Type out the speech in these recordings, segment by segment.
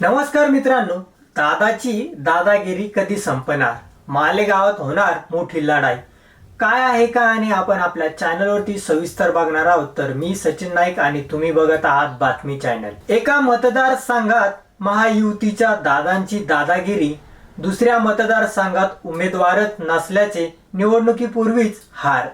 नमस्कार मित्रांनो दादाची दादागिरी कधी संपणार? मालेगावात होणार मोठी लढाई. काय आहे का आणि आपण आपल्या चॅनलवरती सविस्तर बघणार आहोत. तर मी सचिन नाईक आणि तुम्ही बघत आहात बातमी चॅनल. एका मतदारसंघात महायुतीच्या दादांची दादागिरी दुसऱ्या मतदारसंघात उमेदवारच नसल्याचे निवडणुकीपूर्वीच हार.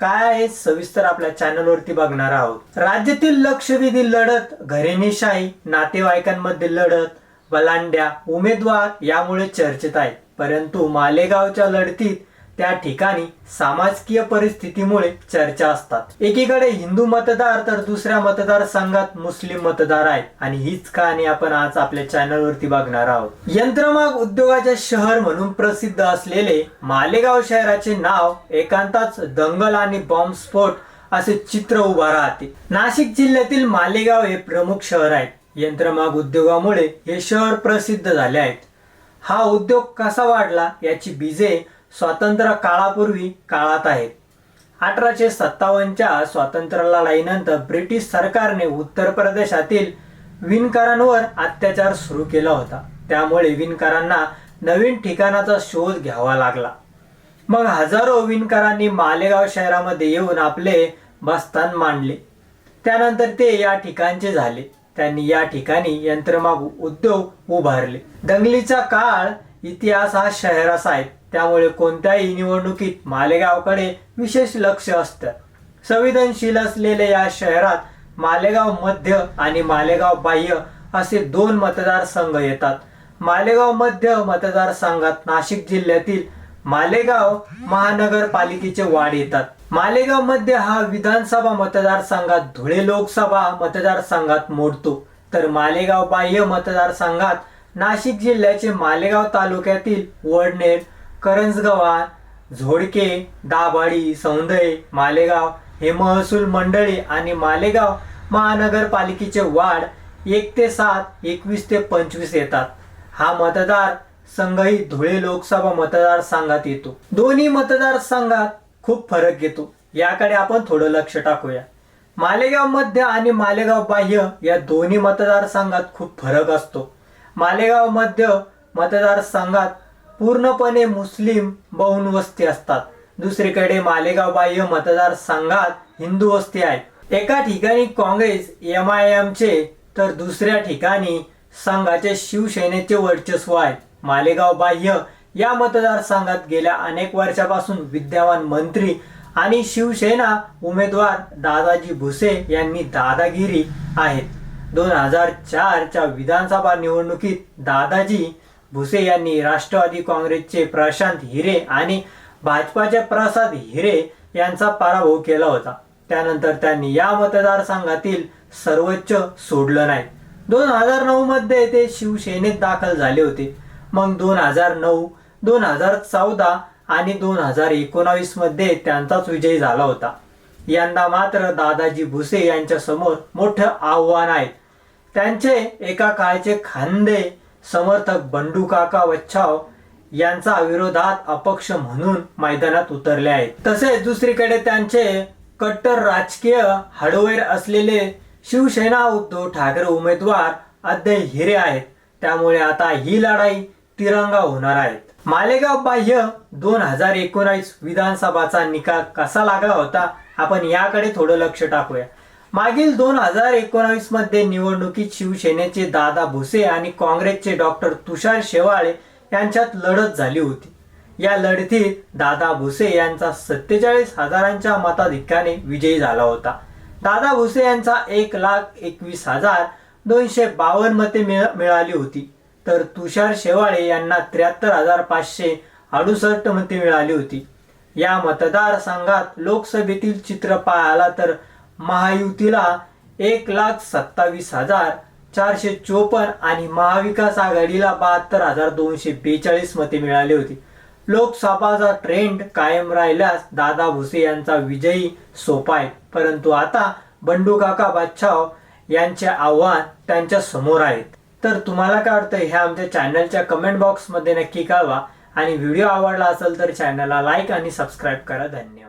काय आहे सविस्तर आपल्या चॅनलवरती बघणार आहोत? राज्यातील लक्षवेधी लढत घरेणीशाही नातेवाईकांमध्ये लढत बलांड्या उमेदवार यामुळे चर्चेत आहे परंतु मालेगावच्या लढतीत त्या ठिकाणी समाजकीय परिस्थितीमुळे चर्चा असतात. एकीकडे हिंदू मतदार तर दुसऱ्या मतदारसंघात मुस्लिम मतदार आहेत. आणि हीच कहाणी आपण आज आपल्या चॅनलवरती बघणार आहोत. यंत्रमाग उद्योगाचे शहर म्हणून प्रसिद्ध असलेले मालेगाव शहराचे नाव एकांताच दंगल आणि बॉम्बस्फोट असे चित्र उभा राहते. नाशिक जिल्ह्यातील मालेगाव हे प्रमुख शहर आहे. यंत्रमाग उद्योगामुळे हे शहर प्रसिद्ध झाले आहेत. हा उद्योग कसा वाढला याची बीजे स्वातंत्र्य काळापूर्वी काळात आहेत अठराशे सत्तावन्नच्या स्वातंत्र्य लढाईनंतर ब्रिटिश सरकारने उत्तर प्रदेशातील विणकरांवर अत्याचार सुरू केला होता. त्यामुळे विणकरांना नवीन ठिकाणाचा शोध घ्यावा लागला. मग हजारो विणकरांनी मालेगाव शहरामध्ये येऊन आपले बस्तान मांडले. त्यानंतर ते या ठिकाणचे झाले. त्यांनी या ठिकाणी यंत्रमाग उद्योग उभारले. दंगलीचा काळ इतिहास हा शहराचा आहे. त्यामुळे कोणत्याही निवडणुकीत मालेगावकडे विशेष लक्ष असतं. संवेदनशील असलेल्या या शहरात मालेगाव मध्य आणि मालेगाव बाह्य असे दोन मतदारसंघ येतात. मालेगाव मध्य मतदारसंघात नाशिक जिल्ह्यातील मालेगाव महानगरपालिकेचे वाढ येतात. मालेगावमध्ये हा विधानसभा मतदारसंघात धुळे लोकसभा मतदारसंघात मोडतो. तर मालेगाव बाह्य मतदारसंघात नाशिक जिल्ह्याचे मालेगाव तालुक्यातील वडनेर करंजगव्हाण झोडके दाभाडी सौंदय मालेगाव हे महसूल मंडळे आणि मालेगाव महानगरपालिकेचे वाढ एक ते सात एकवीस ते पंचवीस येतात. हा मतदार संघही धुळे लोकसभा मतदारसंघात येतो. दोन्ही मतदारसंघात खूप फरक येतो. याकडे आपण थोडं लक्ष टाकूया. मालेगाव मध्य आणि मालेगाव बाह्य या दोन्ही मतदारसंघात खूप फरक असतो. मालेगाव मध्य मतदारसंघात पूर्णपणे मुस्लिम बहुन वस्ती असतात. दुसरीकडे मालेगाव बाह्य मतदारसंघात हिंदू वस्ती आहे. एका ठिकाणी काँग्रेस एम आय एमचे तर दुसऱ्या ठिकाणी संघाचे शिवसेनेचे वर्चस्व आहे. मालेगाव बाह्य या मतदारसंघात गेल्या अनेक वर्षापासून विद्यमान मंत्री आणि शिवसेना उमेदवार दादाजी भुसे यांनी दादागिरी आहेत. दोन हजार चारच्या विधानसभा निवडणुकीत दादाजी भुसे यांनी राष्ट्रवादी काँग्रेसचे प्रशांत हिरे आणि भाजपाचे प्रसाद हिरे यांचा पराभव केला होता. त्यानंतर त्यांनी या मतदारसंघातील सर्वोच्च सोडलं नाही. दोन हजार नऊ मध्ये ते शिवसेनेत दाखल झाले होते. मग दोन हजार नऊ दोन हजार चौदा आणि दोन हजार एकोणावीसमध्ये त्यांचाच विजय झाला होता. यंदा मात्र दादाजी भुसे यांच्या समोर मोठं आव्हान आहे. त्यांचे एका काळचे खांदे समर्थक बंडू काका वच्छाव यांचा विरोधात अपक्ष म्हणून मैदानात उतरले आहेत. तसेच दुसरीकडे त्यांचे कट्टर राजकीय हाडोवेर असलेले शिवसेना उद्धव ठाकरे उमेदवार अद्वै हिरे आहेत. त्यामुळे आता ही लढाई तिरंगा होणार आहे. मालेगाव बाह्य दोन हजार एकोणावीस विधानसभाचा निकाल कसा लागला होता? आपण याकडे थोडं लक्ष टाकूया. मागील दोन हजार एकोणावीसमध्ये निवडणुकीत शिवसेनेचे दादा भुसे आणि काँग्रेसचे डॉक्टर तुषार शेवाळे यांच्यात लढत झाली होती. या लढतीत दादा भुसे यांचा सत्तेचाळीस हजारांच्या मताधिक्याने विजयी झाला होता. दादा भुसे यांचा एक लाख एकवीस हजार दोनशे बावन्न मते मिळ- मिळाली होती. तर तुषार शेवाळे यांना त्र्याहत्तर हजार पाचशे अडुसष्ट मते मिळाली होती. या मतदारसंघात लोकसभेतील चित्र पाहायला तर महायुतीला एक लाख सत्तावीस हजार चारशे चोपन्न आणि महाविकास आघाडीला बहात्तर हजार दोनशे बेचाळीस मते मिळाली होती. लोकसभाचा ट्रेंड कायम राहिल्यास दादा भुसे यांचा विजयी सोपा आहे. परंतु आता बंडू काका बादशाह यांचे आव्हान त्यांच्यासमोर आहेत तर तुम्हाला काय वाटतं हे आमच्या चॅनलच्या कमेंट बॉक्समध्ये नक्की कळवा. आणि व्हिडिओ आवडला असेल तर चॅनलला लाईक आणि सबस्क्राईब करा. धन्यवाद.